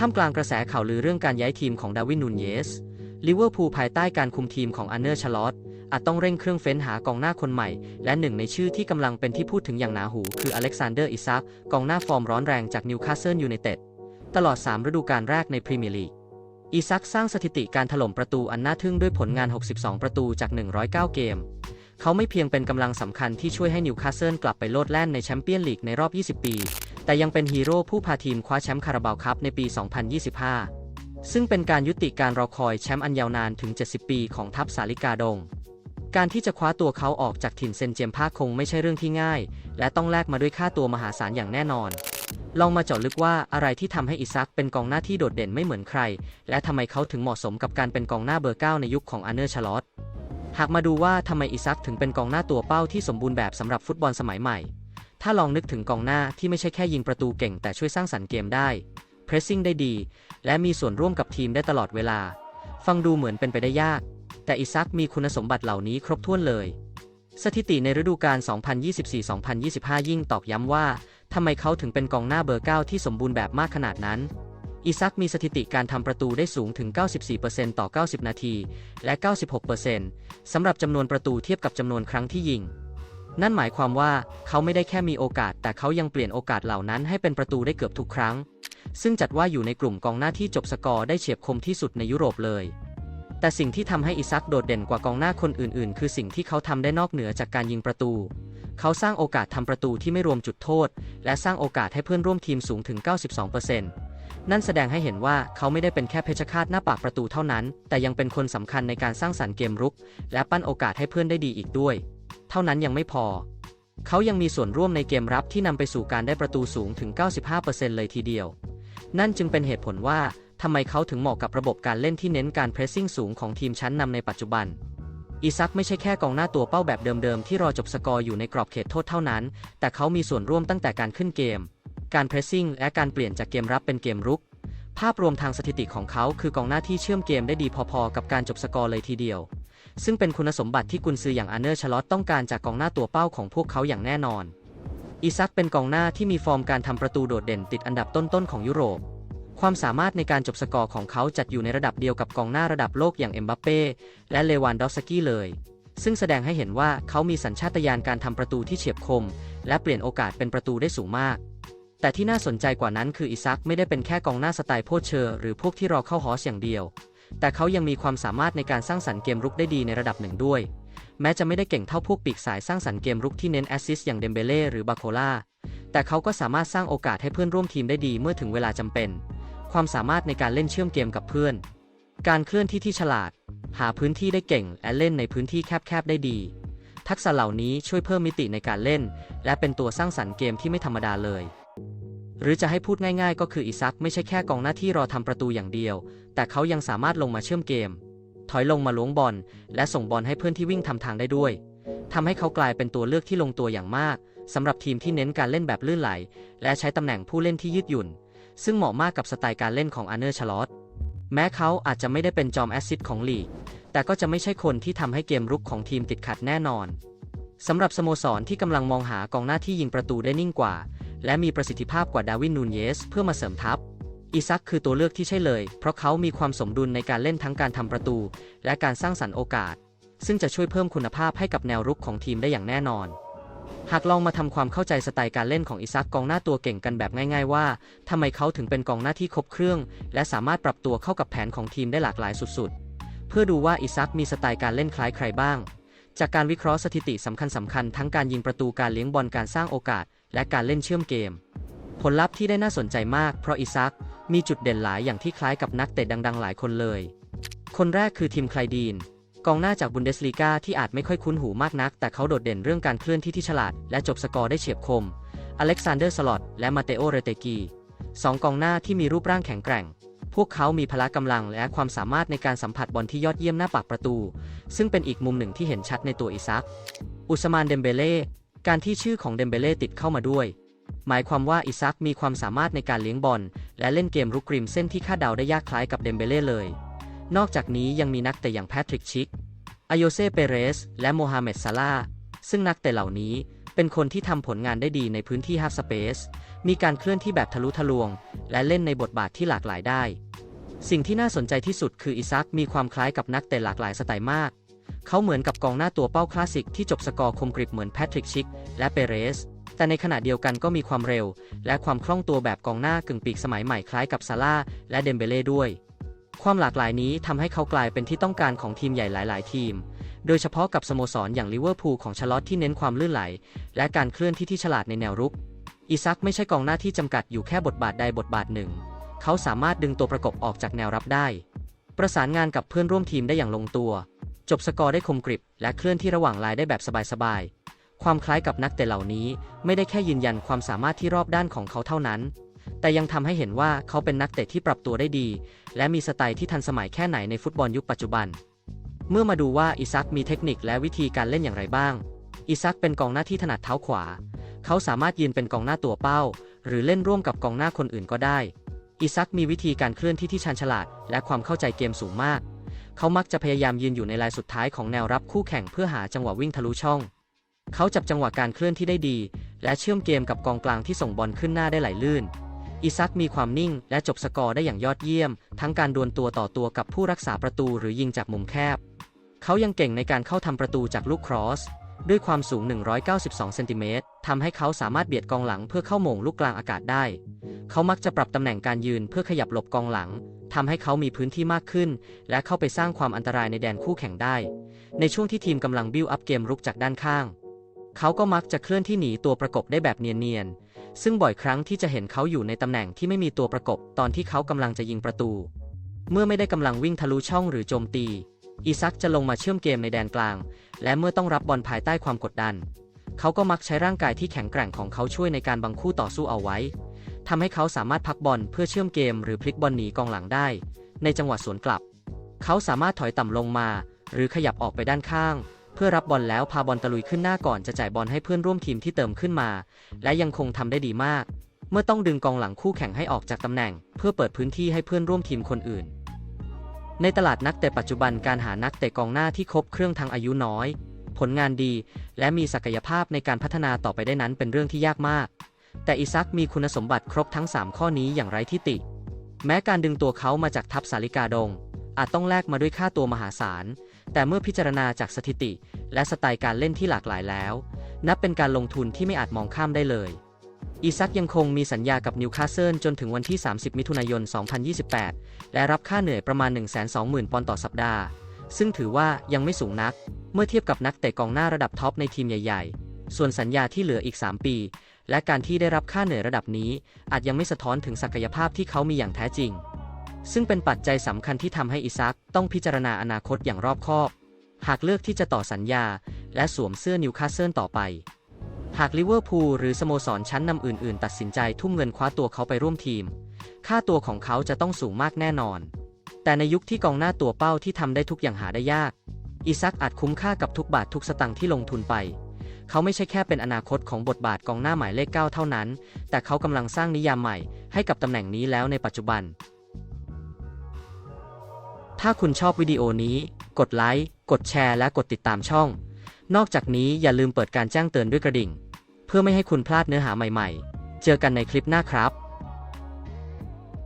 ท่ามกลางกระแสข่าวลือเรื่องการย้ายทีมของดาวินนูนเยส ลิเวอร์พูลภายใต้การคุมทีมของอันเนอร์ชลอตอาจต้องเร่งเครื่องเฟ้นหากองหน้าคนใหม่ และหนึ่งในชื่อที่กำลังเป็นที่พูดถึงอย่างหนาหูคืออเล็กซานเดอร์อิซักกองหน้าฟอร์มร้อนแรงจากนิวคาสเซิลยูไนเต็ดตลอด 3 ฤดูกาลแรกในพรีเมียร์ลีกอิซักสร้างสถิติการถล่มประตูอันน่าทึ่งด้วยผลงาน 62 ประตูจาก 109 เกม เขาไม่เพียงเป็นกำลังสำคัญที่ช่วยให้นิวคาสเซิลกลับไปโลดแล่นในแชมเปี้ยนลีกในรอบ 20 ปี แต่ยังเป็นฮีโร่ผู้พาทีมคว้าแชมป์คาราบาวคัพในปี 2025 ซึ่งเป็นการยุติการรอคอยแชมป์อันยาวนานถึง 70 ปีของทัพสาลิกาดง การที่จะคว้าตัวเขาออกจากถิ่นเซนเจมพาคคงไม่ใช่เรื่องที่ง่าย และต้องแลกมาด้วยค่าตัวมหาศาลอย่างแน่นอน ลองมาเจาะลึกว่าอะไรที่ทำให้อิซักเป็นกองหน้าที่โดดเด่นไม่เหมือนใคร และทำไมเขาถึงเหมาะสมกับการเป็นกองหน้าเบอร์เก้าในยุคของอาร์เนอร์ชาลอตหากมาดูว่าทำไมอิซักถึงเป็นกองหน้าตัวเป้าที่สมบูรณ์แบบสำหรับฟุตบอลสมัยใหม่ ถ้าลองนึกถึงกองหน้าที่ไม่ใช่แค่ยิงประตูเก่งแต่ช่วยสร้างสรรค์เกมได้เพรสซิ่งได้ดี และมีส่วนร่วมกับทีมได้ตลอดเวลา ฟังดูเหมือนเป็นไปได้ยาก แต่อิซักมีคุณสมบัติเหล่านี้ครบถ้วนเลย สถิติในฤดูกาล 2024-2025 ยิ่งตอกย้ำว่าทำไมเขาถึงเป็นกองหน้าเบอร์ 9 ที่สมบูรณ์แบบมากขนาดนั้น อิซักมีสถิติการทำประตูได้สูงถึง 94%ต่อ 90 นาที และ 96%สำหรับจำนวนประตูเทียบกับจำนวนครั้งที่ยิง นั่นหมายความว่าเขาไม่ได้แค่มีโอกาส แต่เขายังเปลี่ยนโอกาสเหล่านั้นให้เป็นประตูได้เกือบทุกครั้ง ซึ่งจัดว่าอยู่ในกลุ่มกองหน้าที่จบสกอร์ได้เฉียบคมที่สุดในยุโรปเลย แต่สิ่งที่ทำให้อิซักโดดเด่นกว่ากองหน้าคนอื่นๆ คือสิ่งที่เขาทำได้นอกเหนือจากการยิงประตู เขาสร้างโอกาสทำประตูที่ไม่รวมจุดโทษ และสร้างโอกาสให้เพื่อนร่วมทีมสูงถึง 92%นั่นแสดงให้เห็นว่าเขาไม่ได้เป็นแค่เพชฌฆาตหน้าปากประตูเท่านั้น แต่ยังเป็นคนสำคัญในการสร้างสรรค์เกมรุก และปั้นโอกาสให้เพื่อนได้ดีอีกด้วย เท่านั้นยังไม่พอ เขายังมีส่วนร่วมในเกมรับที่นำไปสู่การได้ประตูสูงถึง 95%เลยทีเดียว นั่นจึงเป็นเหตุผลว่าทำไมเขาถึงเหมาะกับระบบการเล่นที่เน้นการเพรสซิ่งสูงของทีมชั้นนำในปัจจุบันอิซักไม่ใช่แค่กองหน้าตัวเป้าแบบเดิมๆ ที่รอจบสกอร์อยู่ในกรอบเขตโทษเท่านั้น แต่เขามีส่วนร่วมตั้งแต่การขึ้นเกม การเพรสซิ่งและการเปลี่ยนจากเกมรับเป็นเกมรุก ภาพรวมทางสถิติของเขาคือกองหน้าที่เชื่อมเกมได้ดีพอๆ กับการจบสกอร์เลยทีเดียว ซึ่งเป็นคุณสมบัติที่กุนซืออย่างอาเนอร์ชลอตต้องการจากกองหน้าตัวเป้าของพวกเขาอย่างแน่นอนอิซักเป็นกองหน้าที่มีฟอร์มการทำประตูโดดเด่นติดอันดับต้นๆของยุโรป ความสามารถในการจบสกอร์ของเขาจัดอยู่ในระดับเดียวกับกองหน้าระดับโลกอย่างเอ็มบัปเป้และเลวานดอฟสกี้เลย ซึ่งแสดงให้เห็นว่าเขามีสัญชาตญาณการทำประตูที่เฉียบคม และเปลี่ยนโอกาสเป็นประตูได้สูงมากแต่ที่น่าสนใจกว่านั้นคืออิซักไม่ได้เป็นแค่กองหน้าสไตล์โพชเชอร์หรือพวกที่รอเข้าฮอสอย่างเดียว แต่เขายังมีความสามารถในการสร้างสรรค์เกมรุกได้ดีในระดับหนึ่งด้วย แม้จะไม่ได้เก่งเท่าพวกปีกสายสร้างสรรค์เกมรุกที่เน้นแอสซิสต์อย่างเดมเบเล่หรือบาโคล่าแต่เขาก็สามารถสร้างโอกาสให้เพื่อนร่วมทีมได้ดีเมื่อถึงเวลาจำเป็น ความสามารถในการเล่นเชื่อมเกมกับเพื่อน การเคลื่อนที่ที่ฉลาด หาพื้นที่ได้เก่งและเล่นในพื้นที่แคบๆได้ดี ทักษะเหล่านี้ช่วยเพิ่มมิติในการเล่น และเป็นตัวสร้างสรรค์เกมที่ไม่ธรรมดาเลย หรือจะให้พูดง่ายๆ ก็คืออิซักไม่ใช่แค่กองหน้าที่รอทำประตูอย่างเดียว แต่เขายังสามารถลงมาเชื่อมเกม ถอยลงมาล้วงบอล และส่งบอลให้เพื่อนที่วิ่งทำทางได้ด้วยทำให้เขากลายเป็นตัวเลือกที่ลงตัวอย่างมากสำหรับทีมที่เน้นการเล่นแบบลื่นไหล และใช้ตำแหน่งผู้เล่นที่ยืดหยุ่น ซึ่งเหมาะมากกับสไตล์การเล่นของอาร์เนอร์ชลอตแม้เขาอาจจะไม่ได้เป็นจอมแอสซิสของลีก แต่ก็จะไม่ใช่คนที่ทำให้เกมรุกของทีมติดขัดแน่นอนสำหรับสโมสรที่กำลังมองหากองหน้าที่ยิงประตูได้นิ่งกว่า และมีประสิทธิภาพกว่าดาวินนูนเยสเพื่อมาเสริมทัพอิซักคือตัวเลือกที่ใช่เลย เพราะเขามีความสมดุลในการเล่นทั้งการทำประตู และการสร้างสรรค์โอกาส ซึ่งจะช่วยเพิ่มคุณภาพให้กับแนวรุกของทีมได้อย่างแน่นอน หากลองมาทำความเข้าใจสไตล์การเล่นของอิซักกองหน้าตัวเก่งกันแบบง่าย ๆ ว่าทำไมเขาถึงเป็นกองหน้าที่ครบเครื่อง และสามารถปรับตัวเข้ากับแผนของทีมได้หลากหลายสุดๆ เพื่อดูว่าอิซักมีสไตล์การเล่นคล้ายใครบ้างจากการวิเคราะห์สถิติสำคัญสำคัญทั้งการยิงประตูการเลี้ยงบอลการสร้างโอกาส และการเล่นเชื่อมเกม ผลลัพธ์ที่ได้น่าสนใจมากเพราะอิซักมีจุดเด่นหลายอย่างที่คล้ายกับนักเตะดัง ๆ หลายคนเลย คนแรกคือทีมไคลดีน กองหน้าจากบุนเดสลีกาที่อาจไม่ค่อยคุ้นหูมากนัก แต่เขาโดดเด่นเรื่องการเคลื่อนที่ที่ฉลาด และจบสกอร์ได้เฉียบคม อเล็กซานเดอร์สลอตและมาเตโอ เรเตกีสองกองหน้าที่มีรูปร่างแข็งแกร่ง พวกเขามีพละกำลังและความสามารถในการสัมผัสบอลที่ยอดเยี่ยมหน้าปากประตู ซึ่งเป็นอีกมุมหนึ่งที่เห็นชัดในตัวอิซัก อุสมานเดมเบเล่ การที่ชื่อของเดมเบเล่ติดเข้ามาด้วย หมายความว่าอิซักมีความสามารถในการเลี้ยงบอล และเล่นเกมรุกริมเส้นที่คาดเดาได้ยากคล้ายกับเดมเบเล่เลย นอกจากนี้ยังมีนักเตะอย่างแพทริกชิกอโยเซเปเรส และโมฮัมเหม็ดซาลาซึ่งนักเตะเหล่านี้เป็นคนที่ทำผลงานได้ดีในพื้นที่ half space มีการเคลื่อนที่แบบทะลุทะลวง และเล่นในบทบาทที่หลากหลายได้ สิ่งที่น่าสนใจที่สุดคืออิซักมีความคล้ายกับนักเตะหลากหลายสไตล์มาก เขาเหมือนกับกองหน้าตัวเป้าคลาสสิกที่จบสกอร์คมกริบเหมือนแพทริกชิก และเปเรส แต่ในขณะเดียวกันก็มีความเร็ว และความคล่องตัวแบบกองหน้ากึ่งปีกสมัยใหม่คล้ายกับซาร่าและเดมเบเล่ด้วย ความหลากหลายนี้ทำให้เขากลายเป็นที่ต้องการของทีมใหญ่หลาย ๆ ทีม โดยเฉพาะกับสโมสรอย่างลิเวอร์พูลของชาร์ลอตที่เน้นความลื่นไหล และการเคลื่อนที่ที่ฉลาดในแนวรุกอิซักไม่ใช่กองหน้าที่จำกัดอยู่แค่บทบาทใดบทบาทหนึ่ง เขาสามารถดึงตัวประกบออกจากแนวรับได้ ประสานงานกับเพื่อนร่วมทีมได้อย่างลงตัว จบสกอร์ได้คมกริบ และเคลื่อนที่ระหว่างลายได้แบบสบายๆ ความคล้ายกับนักเตะเหล่านี้ไม่ได้แค่ยืนยันความสามารถที่รอบด้านของเขาเท่านั้น แต่ยังทำให้เห็นว่าเขาเป็นนักเตะที่ปรับตัวได้ดี และมีสไตล์ที่ทันสมัยแค่ไหนในฟุตบอลยุคปัจจุบัน เมื่อมาดูว่าอิซักมีเทคนิคและวิธีการเล่นอย่างไรบ้าง อิซักเป็นกองหน้าที่ถนัดเท้าขวา เขาสามารถยืนเป็นกองหน้าตัวเป้า หรือเล่นร่วมกับกองหน้าคนอื่นก็ได้ อิซักมีวิธีการเคลื่อนที่ที่ชาญฉลาด และความเข้าใจเกมสูงมาก เขามักจะพยายามยืนอยู่ในลายสุดท้ายของแนวรับคู่แข่งเพื่อหาจังหวะวิ่งทะลุช่อง เขาจับจังหวะการเคลื่อนที่ได้ดี และเชื่อมเกมกับกองกลางที่ส่งบอลขึ้นหน้าได้ไหลลื่น อิซักมีความนิ่งและจบสกอร์ได้อย่างยอดเยี่ยม ทั้งการดวลตัวต่อตัวกับผู้รักษาประตูหรือยิงจากมุมแคบ เขายังเก่งในการเข้าทำประตูจากลูกครอส ด้วยความสูง 192 เซนติเมตรทำให้เขาสามารถเบียดกองหลังเพื่อเข้าโมงลูกกลางอากาศได้ เขามักจะปรับตำแหน่งการยืนเพื่อขยับหลบกองหลังทำให้เขามีพื้นที่มากขึ้น และเข้าไปสร้างความอันตรายในแดนคู่แข่งได้ ในช่วงที่ทีมกำลังบิวอัพเกมรุกจากด้านข้าง เขาก็มักจะเคลื่อนที่หนีตัวประกบได้แบบเนียนๆ ซึ่งบ่อยครั้งที่จะเห็นเขาอยู่ในตำแหน่งที่ไม่มีตัวประกบตอนที่เขากำลังจะยิงประตู เมื่อไม่ได้กำลังวิ่งทะลุช่องหรือโจมตี อีซักจะลงมาเชื่อมเกมในแดนกลาง และเมื่อต้องรับบอลภายใต้ความกดดัน เขาก็มักใช้ร่างกายที่แข็งแกร่งของเขาช่วยในการบังคู่ต่อสู้เอาไว้ทำให้เขาสามารถพักบอลเพื่อเชื่อมเกมหรือพลิกบอลหนีกองหลังได้ ในจังหวะสวนกลับ เขาสามารถถอยต่ำลงมา หรือขยับออกไปด้านข้าง เพื่อรับบอลแล้วพาบอลตะลุยขึ้นหน้าก่อนจะจ่ายบอลให้เพื่อนร่วมทีมที่เติมขึ้นมา และยังคงทำได้ดีมาก เมื่อต้องดึงกองหลังคู่แข่งให้ออกจากตำแหน่ง เพื่อเปิดพื้นที่ให้เพื่อนร่วมทีมคนอื่น ในตลาดนักเตะปัจจุบันการหานักเตะกองหน้าที่ครบเครื่องทั้งอายุน้อย ผลงานดี และมีศักยภาพในการพัฒนาต่อไปได้นั้นเป็นเรื่องที่ยากมาก แต่อิซักมีคุณสมบัติครบทั้ง 3 ข้อนี้อย่างไร้ที่ติ แม้การดึงตัวเขามาจากทัพสาลิกาดง อาจต้องแลกมาด้วยค่าตัวมหาศาล แต่เมื่อพิจารณาจากสถิติ และสไตล์การเล่นที่หลากหลายแล้ว นับเป็นการลงทุนที่ไม่อาจมองข้ามได้เลย อีซักยังคงมีสัญญากับนิวคาสเซิลจนถึงวันที่ 30 มิถุนายน 2028 และรับค่าเหนื่อยประมาณ 120,000 ปอนด์ต่อสัปดาห์ ซึ่งถือว่ายังไม่สูงนัก เมื่อเทียบกับนักเตะกองหน้าระดับท็อปในทีมใหญ่ ๆ ส่วนสัญญาที่เหลืออีก 3 ปี และการที่ได้รับค่าเหนื่อยระดับนี้ อาจยังไม่สะท้อนถึงศักยภาพที่เขามีอย่างแท้จริง ซึ่งเป็นปัจจัยสำคัญที่ทำให้อิซักต้องพิจารณาอนาคตอย่างรอบคอบ หากเลือกที่จะต่อสัญญา และสวมเสื้อนิวคาสเซิลต่อไป หากลิเวอร์พูลหรือสโมสรชั้นนำอื่น ๆ ตัดสินใจทุ่มเงินคว้าตัวเขาไปร่วมทีม ค่าตัวของเขาจะต้องสูงมากแน่นอน แต่ในยุคที่กองหน้าตัวเป้าที่ทำได้ทุกอย่างหาได้ยาก อิซักอาจคุ้มค่ากับทุกบาททุกสตางค์ที่ลงทุนไป เขาไม่ใช่แค่เป็นอนาคตของบทบาทกองหน้าหมายเลข 9 เท่านั้น แต่เขากำลังสร้างนิยามใหม่ให้กับตำแหน่งนี้แล้วในปัจจุบัน ถ้าคุณชอบวิดีโอนี้ กดไลค์ กดแชร์ และกดติดตามช่อง นอกจากนี้อย่าลืมเปิดการแจ้งเตือนด้วยกระดิ่ง เพื่อไม่ให้คุณพลาดเนื้อหาใหม่ๆ เจอกันในคลิปหน้าครับ